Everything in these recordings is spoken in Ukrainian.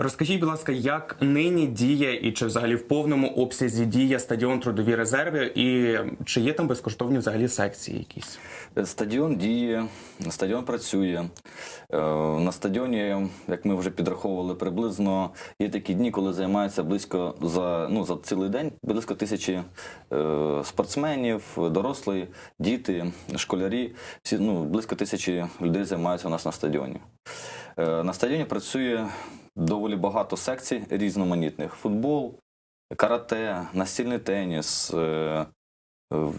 Розкажіть, будь ласка, як нині діє і чи взагалі в повному обсязі діє стадіон трудові резерви, і чи є там безкоштовні взагалі секції якісь? Стадіон діє, стадіон працює. Е, На стадіоні, як ми вже підраховували, приблизно є такі дні, коли займається близько за, ну, за цілий день близько тисячі е, спортсменів, дорослі, діти, школярі. Всі, ну, близько тисячі людей займаються у нас на стадіоні. Е, На стадіоні працює доволі багато секцій різноманітних: футбол, карате, настільний теніс. е, е,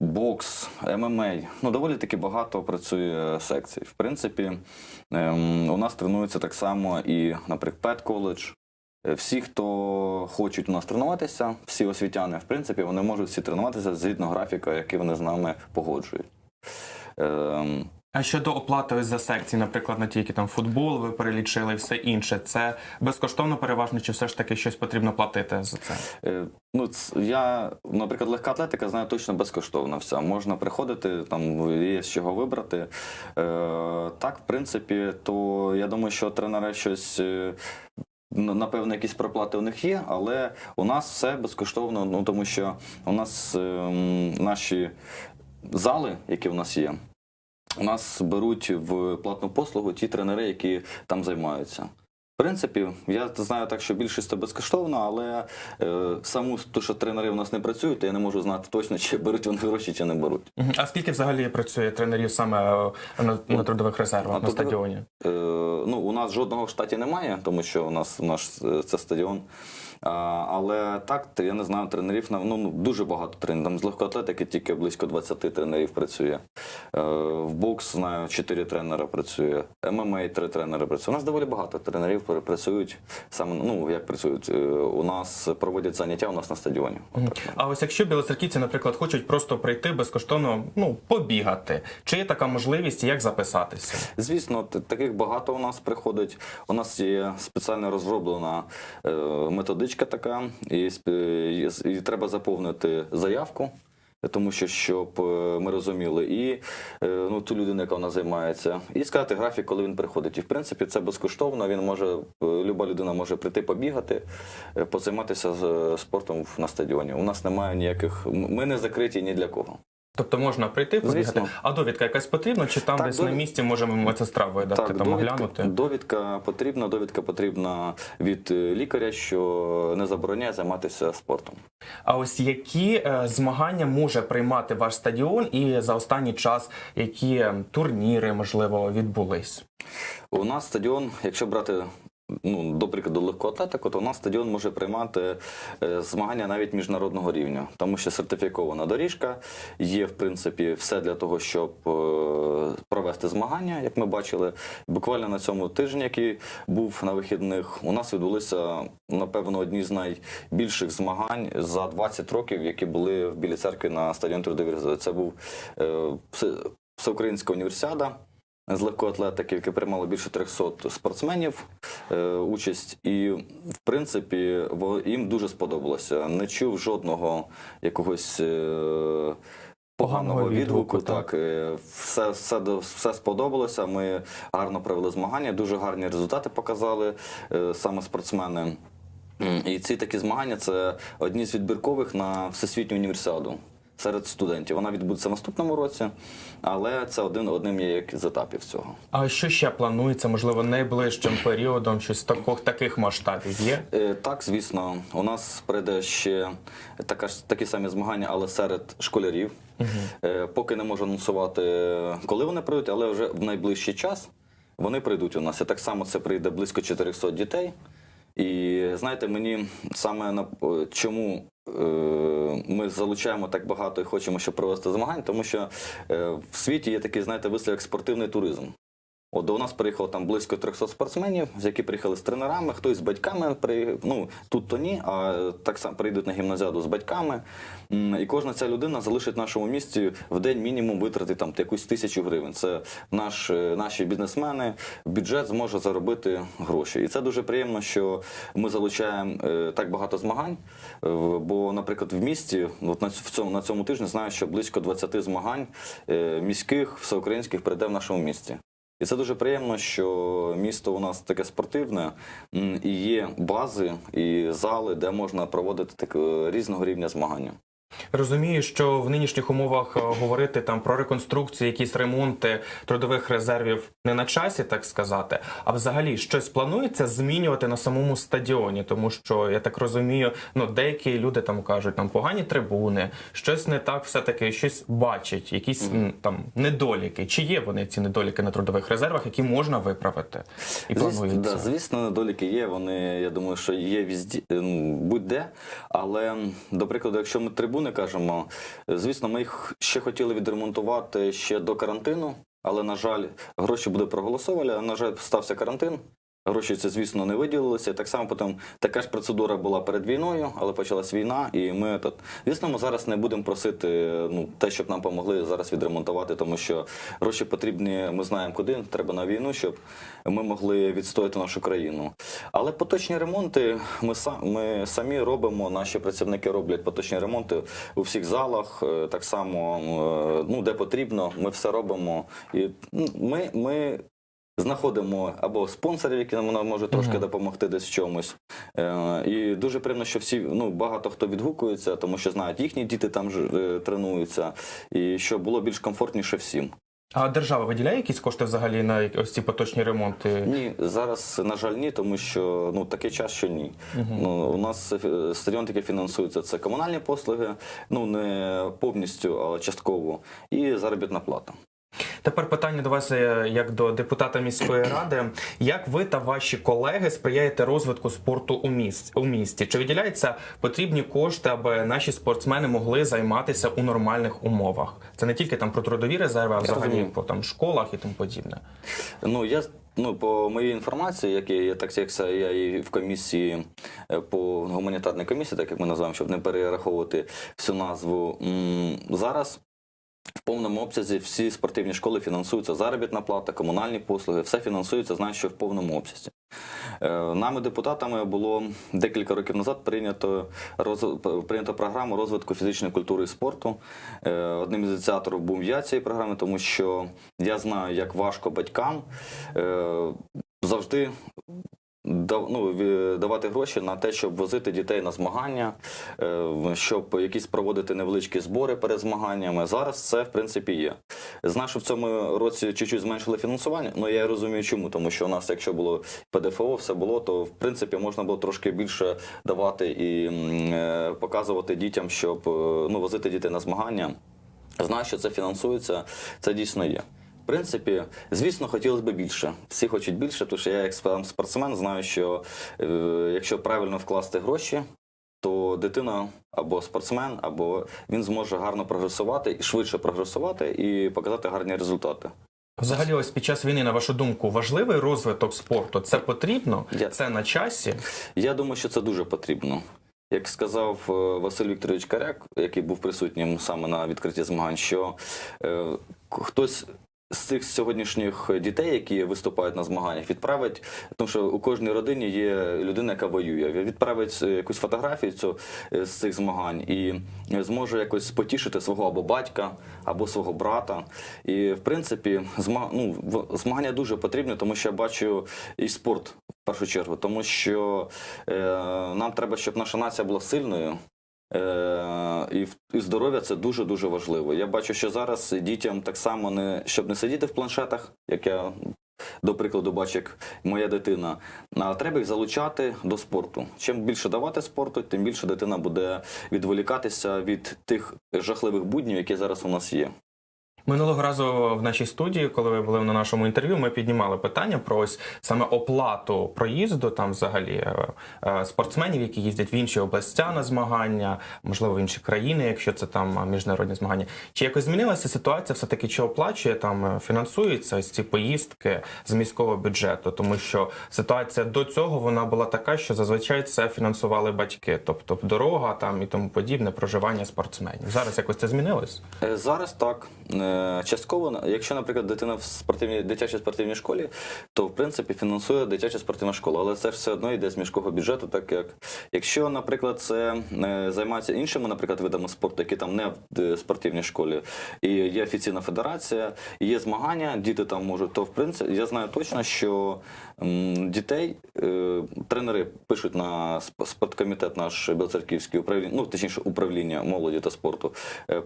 Бокс, ММА, ну доволі таки багато працює секцій. В принципі, ем, у нас тренуються так само і, наприклад, Пет коледж. Всі, хто хочуть у нас тренуватися, всі освітяни, в принципі, вони можуть всі тренуватися згідно графіка, який вони з нами погоджують. А щодо оплати за секції, наприклад, не тільки там футбол, ви перелічили і все інше, це безкоштовно переважно, чи все ж таки щось потрібно платити за це? Е, Ну, я, наприклад, легка атлетика знаю точно безкоштовно вся. Можна приходити, там є з чого вибрати. Е, так, в принципі, то я думаю, що тренери щось. е, Напевно, якісь проплати у них є, але у нас все безкоштовно, ну тому що у нас ем, наші зали, які у нас є, у нас беруть в платну послугу ті тренери, які там займаються. В принципі, я знаю так, що більшість це безкоштовно, але е, саму то, що тренери у нас не працюють, то я не можу знати точно, чи беруть вони гроші, чи не беруть. А скільки взагалі працює тренерів саме е, на, на трудових резервах а на то- стадіоні? Е, ну, у нас жодного в штаті немає, тому що у нас наш е, це стадіон. Але так, я не знаю, тренерів ну, ну, дуже багато тренерів. Там з легкоатлетики тільки близько 20 тренерів працює. Е, в бокс знаю, 4 тренера працює. ММА 3 тренери працює. У нас доволі багато тренерів працюють саме, ну як працюють. е, У нас проводять заняття у нас на стадіоні. А ось якщо білоцерківці, наприклад, хочуть просто прийти безкоштовно, ну побігати, чи є така можливість, як записатися? Звісно, таких багато у нас приходить. У нас є спеціально розроблена е, методичка така, і, і і треба заповнити заявку. Тому що щоб е, ми розуміли і е, ну ту людину, яка вона займається, і сказати графік, коли він приходить. І в принципі це безкоштовно. Він може е, люба людина може прийти побігати, позайматися спортом на стадіоні. У нас немає ніяких. Ми не закриті ні для кого. Тобто можна прийти побігати, Звісно. а довідка якась потрібна, чи там Так, десь на довід- місці можемо медсестра видати, там довідка, оглянути? довідка потрібна. Довідка потрібна від е, лікаря, що не забороняє займатися спортом. А ось які е, змагання може приймати ваш стадіон, і за останній час які турніри можливо відбулись? У нас стадіон, якщо брати. Ну, до прикладу, легкоатлетику, то у нас стадіон може приймати е, змагання навіть міжнародного рівня, тому що сертифікована доріжка, є в принципі все для того, щоб е, провести змагання, як ми бачили. Буквально на цьому тижні, який був на вихідних, у нас відбулися напевно одні з найбільших змагань за 20 років, які були в Білій церкві на стадіон Трудові Це був е, всеукраїнська універсіада з легкоатлетики, яке приймало більше 300 спортсменів е, участь, і в принципі їм дуже сподобалося. Не чув жодного якогось. Е, Поганого відгуку, відгуку, так е, все, все, все сподобалося. Ми гарно провели змагання, дуже гарні результати показали саме спортсмени. І ці такі змагання це одні з відбіркових на всесвітню універсіаду серед студентів. Вона відбудеться в наступному році, але це один одним є як з етапів цього. А що ще планується, можливо, найближчим періодом, щось таких, таких масштабів є? Е, Так, звісно, у нас прийде ще така ж такі самі змагання, але серед школярів. Е, Поки не можу анонсувати, коли вони прийдуть, але вже в найближчий час вони прийдуть у нас. І так само це прийде близько 400 дітей. І знаєте, мені саме на чому ми залучаємо так багато і хочемо, щоб провести змагань, тому що е, в світі є такий, знаєте, вислів як спортивний туризм. От до нас приїхало там близько 300 спортсменів, з які приїхали з тренерами, хтось з батьками при ну тут то ні, а так само прийдуть на гімназіаду з батьками. І кожна ця людина залишить нашому місті в день мінімум витратити там якусь тисячу гривень. Це наш, е, наші бізнесмени, бюджет зможе заробити гроші. І це дуже приємно, що ми залучаємо е, так багато змагань. Е, Бо, наприклад, в місті, от на цьому на цьому тижні знаю, що близько 20 змагань міських, всеукраїнських прийде в нашому місті. І це дуже приємно, що місто у нас таке спортивне, і є бази і зали, де можна проводити так, е, різного рівня змагання. Розумію, що в нинішніх умовах е, говорити там про реконструкцію, якісь ремонти трудових резервів не на часі, так сказати. А взагалі щось планується змінювати на самому стадіоні, тому що я так розумію, ну деякі люди там кажуть, там погані трибуни, щось не так, все таки щось бачать, якісь там недоліки. Чи є вони ці недоліки на трудових резервах, які можна виправити? І Звісно, да, звісно, недоліки є. Вони, я думаю, що є візді, ну, будь-де. Але, до прикладу, якщо ми трибуни кажемо, е, звісно, ми їх ще хотіли відремонтувати ще до карантину, але, на жаль, гроші були проголосовані, на жаль, стався карантин. Гроші це, звісно, не виділилися. Так само потім така ж процедура була перед війною, але почалась війна, і ми тут. Звісно, ми зараз не будемо просити ну, те, щоб нам допомогли зараз відремонтувати, тому що гроші потрібні, ми знаємо куди. Треба на війну, щоб ми могли відстояти нашу країну. Але поточні ремонти ми, ми самі робимо, наші працівники роблять поточні ремонти у всіх залах, е, так само, е, ну, де потрібно, ми все робимо. І ну, ми, ми знаходимо або спонсорів, які нам можуть трошки допомогти десь в чомусь. Е, і дуже приємно, що всі ну багато хто відгукується, тому що знають, їхні діти там ж е, тренуються, і щоб було більш комфортніше всім. А держава виділяє якісь кошти взагалі на ось ці поточні ремонти? Ні, зараз на жаль, ні, тому що ну такий час, що ні. Ну у нас е, стадіон таки фінансується це комунальні послуги, ну не повністю, але частково, і заробітна плата. Тепер питання до вас е, як до депутата міської ради. Як ви та ваші колеги сприяєте розвитку спорту у місті? У місті? Чи виділяються потрібні кошти, аби наші спортсмени могли займатися у нормальних умовах? Це не тільки там про трудові резерви, а взагалі по там школах і тому подібне. Ну я ну по моїй інформації, як я, так як я і в комісії е, по гуманітарній комісії, так як ми називаємо, щоб не перераховувати всю назву. Зараз в повному обсязі всі спортивні школи фінансуються заробітна плата, комунальні послуги, все фінансується, знаю, що в повному обсязі. Е, Нами, депутатами, було декілька років назад прийнято, роз- прийнято програму розвитку фізичної культури і спорту. Е, Одним із ініціаторів був я цієї програми, тому що я знаю, як важко батькам е, завжди ну, давати гроші на те, щоб возити дітей на змагання, е, щоб якісь проводити невеличкі збори перед змаганнями. Зараз це в принципі є. Знаю, що в цьому році чуть-чуть зменшили фінансування, але я розумію, чому. Тому що у нас, якщо було ПДФО, все було, то в принципі можна було трошки більше давати і е, показувати дітям, щоб е, ну, возити дітей на змагання. Знаю, що це фінансується, це дійсно є. В принципі, звісно, хотілося б більше. Всі хочуть більше, тому що я, як спортсмен, знаю, що е, якщо правильно вкласти гроші, то дитина або спортсмен, або він зможе гарно прогресувати і швидше прогресувати і показати гарні результати. Взагалі, ось під час війни, на вашу думку, важливий розвиток спорту. Це потрібно, Я- це на часі. Я думаю, що це дуже потрібно. Як сказав е, Василь Вікторович Каряк, який був присутнім саме на відкритті змагань, що е, хтось з цих сьогоднішніх дітей, які виступають на змаганнях, відправить, тому що у кожній родині є людина, яка воює. Відправить е, якусь фотографію цю, е, з цих змагань і е, зможе якось потішити свого або батька, або свого брата. І в принципі, зма, ну, змагання дуже потрібні, тому що я бачу і спорт в першу чергу, тому що е, нам треба, щоб наша нація була сильною. Е, і, і здоров'я це дуже дуже важливо. Я бачу, що зараз дітям так само не щоб не сидіти в планшетах, як я до прикладу бачу, як моя дитина. А треба їх залучати до спорту. Чим більше давати спорту, тим більше дитина буде відволікатися від тих жахливих буднів, які зараз у нас є. Минулого разу в нашій студії, коли ви були на нашому інтерв'ю, ми піднімали питання про ось саме оплату проїзду там взагалі е, е, спортсменів, які їздять в інші областя на змагання, можливо, в інші країни, якщо це там міжнародні змагання. Чи якось змінилася ситуація? Все таки чи оплачує там е, фінансуються ці поїздки з міського бюджету? Тому що ситуація до цього вона була така, що зазвичай це фінансували батьки, тобто дорога там і тому подібне, проживання спортсменів. Зараз якось це змінилось? Зараз так. Частково, якщо, наприклад, дитина в спортивній дитячій спортивній школі, то в принципі фінансує дитяча спортивна школа, але це все одно йде з міського бюджету, так як якщо, наприклад, це е, займаються іншими, наприклад, видами спорту, які там не в е, спортивній школі, і є офіційна федерація, і є змагання, діти там можуть, то в принципі я знаю точно, що дітей е, тренери пишуть на сп- спорткомітет наш Білоцерківський управління, ну точніше управління молоді та спорту,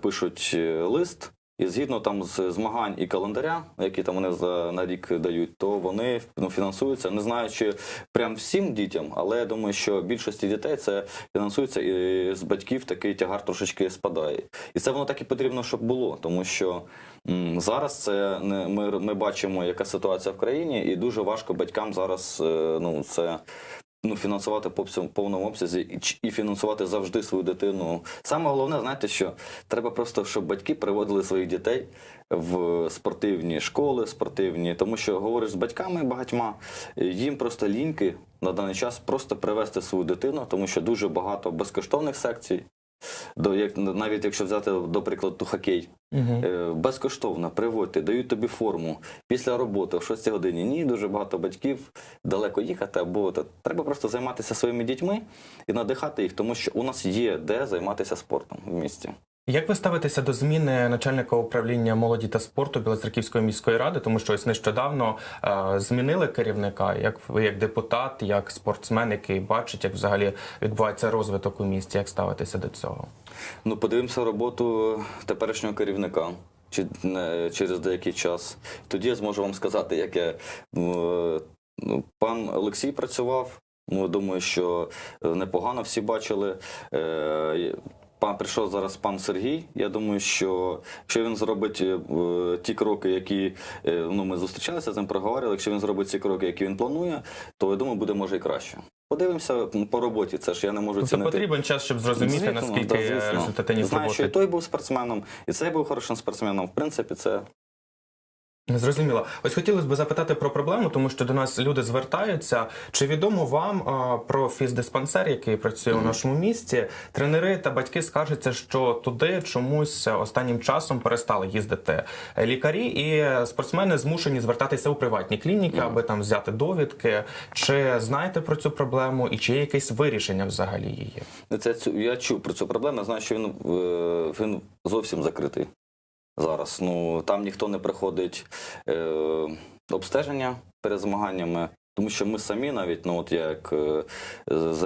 пишуть лист. І згідно там з змагань і календаря, які там вони за на рік дають, то вони ну, фінансуються. Не знаю, чи прям всім дітям, але я думаю, що більшості дітей це фінансується і з батьків такий тягар трошечки спадає. І це воно так і потрібно, щоб було, тому що м, зараз це не ми, ми бачимо, яка ситуація в країні, і дуже важко батькам зараз е, ну це. Ну, фінансувати по повному обсязі і, і фінансувати завжди свою дитину. Саме головне, знаєте, що треба просто, щоб батьки приводили своїх дітей в спортивні школи, спортивні, тому що говориш з батьками багатьма, е, їм просто ліньки на даний час просто привести свою дитину, тому що дуже багато безкоштовних секцій. До як навіть якщо взяти до прикладу хокей, Угу. Е, безкоштовно приводьте, дають тобі форму після роботи в 6 годині. Ні, дуже багато батьків далеко їхати, або та, треба просто займатися своїми дітьми і надихати їх, тому що у нас є де займатися спортом в місті. Як ви ставитеся до зміни начальника управління молоді та спорту Білоцерківської міської ради? Тому що ось нещодавно е, змінили керівника, як ви як депутат, як спортсмен, який бачить, як взагалі відбувається розвиток у місті. Як ставитеся до цього? Ну, подивимося роботу теперішнього керівника. Чи не- через деякий час. Тоді я зможу вам сказати, як я, е, ну, пан Олексій працював. Ну, думаю, що е, непогано всі бачили. Е, Пан прийшов зараз пан Сергій. Я думаю, що якщо він зробить е, ті кроки, які е, ну, ми зустрічалися з ним, проговорили, якщо він зробить ці кроки, які він планує, то я думаю, буде може і краще. Подивимося по роботі. Це ж я не можу Тобто цінити. потрібен час, щоб зрозуміти Звісно, наскільки да, результативність Знаю, що і той був спортсменом, і цей був хорошим спортсменом. В принципі, це Зрозуміло. Ось хотілося б запитати про проблему, тому що до нас люди звертаються. Чи відомо вам а, про фіздиспансер, який працює у нашому місті? Тренери та батьки скаржаться, що туди чомусь останнім часом перестали їздити лікарі, і спортсмени змушені звертатися у приватні клініки, аби там взяти довідки. Чи знаєте про цю проблему, і чи є якесь вирішення взагалі її? Це я чув про цю проблему. Я знаю, що він, е, він зовсім закритий зараз. Ну там ніхто не приходить е, обстеження перед змаганнями. Тому що ми самі навіть, ну от як е,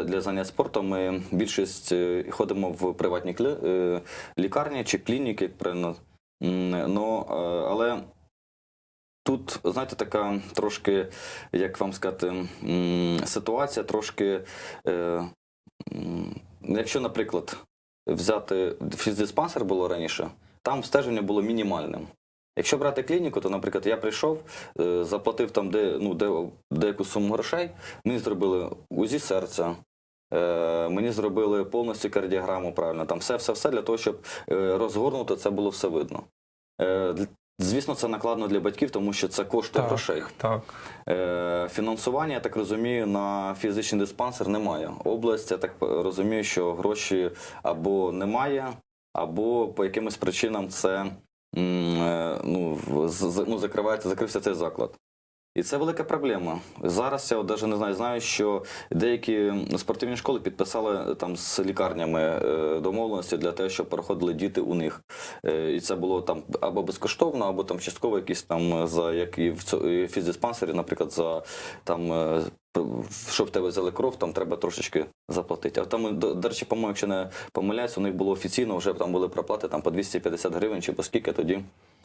для занять спортом, ми більшість е, ходимо в приватні е, лікарні чи клініки, як правильно. Ну, але тут, знаєте, така трошки, як вам сказати, ситуація трошки. Якщо, наприклад, взяти фіздиспансер було раніше, там обстеження було мінімальним. Якщо брати клініку, то, наприклад, я прийшов, е, заплатив там де, ну, де, деяку суму грошей, мені зробили УЗІ серця, е, мені зробили повністю кардіограму правильно, там все-все-все для того, щоб е, розгорнуто це було все видно. Е, Звісно, це накладно для батьків, тому що це коштує грошей. так. Е, Фінансування, я так розумію, на фізичний диспансер немає. Область, я так розумію, що гроші або немає, або по якимось причинам це е, ну, ну, закривається, закрився цей заклад. І це велика проблема. Зараз я навіть не знаю, знаю, що деякі спортивні школи підписали там з лікарнями е, домовленості для того, щоб переходили діти у них. Е, І це було там або безкоштовно, або там частково якісь там е, за як і в фіздиспансері, наприклад, за там. Щоб тебе взяли кров, там треба трошечки заплатити. А там, до, до речі, по-моєму, якщо не помиляюсь, у них було офіційно, вже там були проплати там по 250 гривень чи по скільки тоді.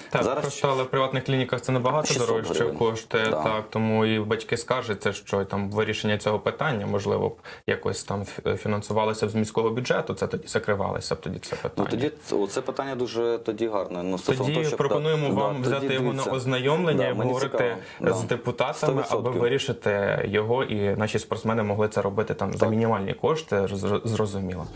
Так, Зараз просто але в приватних клініках це набагато дорожче коштує. Да. Так, тому і батьки скаржаться, що там вирішення цього питання, можливо, б якось там ф- фінансувалося б з міського бюджету, це тоді закривалося б тоді це Ну питання. тоді це питання дуже тоді гарне. Ну, Тоді того, щоб, пропонуємо да, вам да, взяти тоді його дивіться. на ознайомлення Да, і обговорити цікаво. з депутатами, 100%. аби вирішити його, і наші спортсмени могли це робити там за мінімальні кошти, зр- зрозуміло.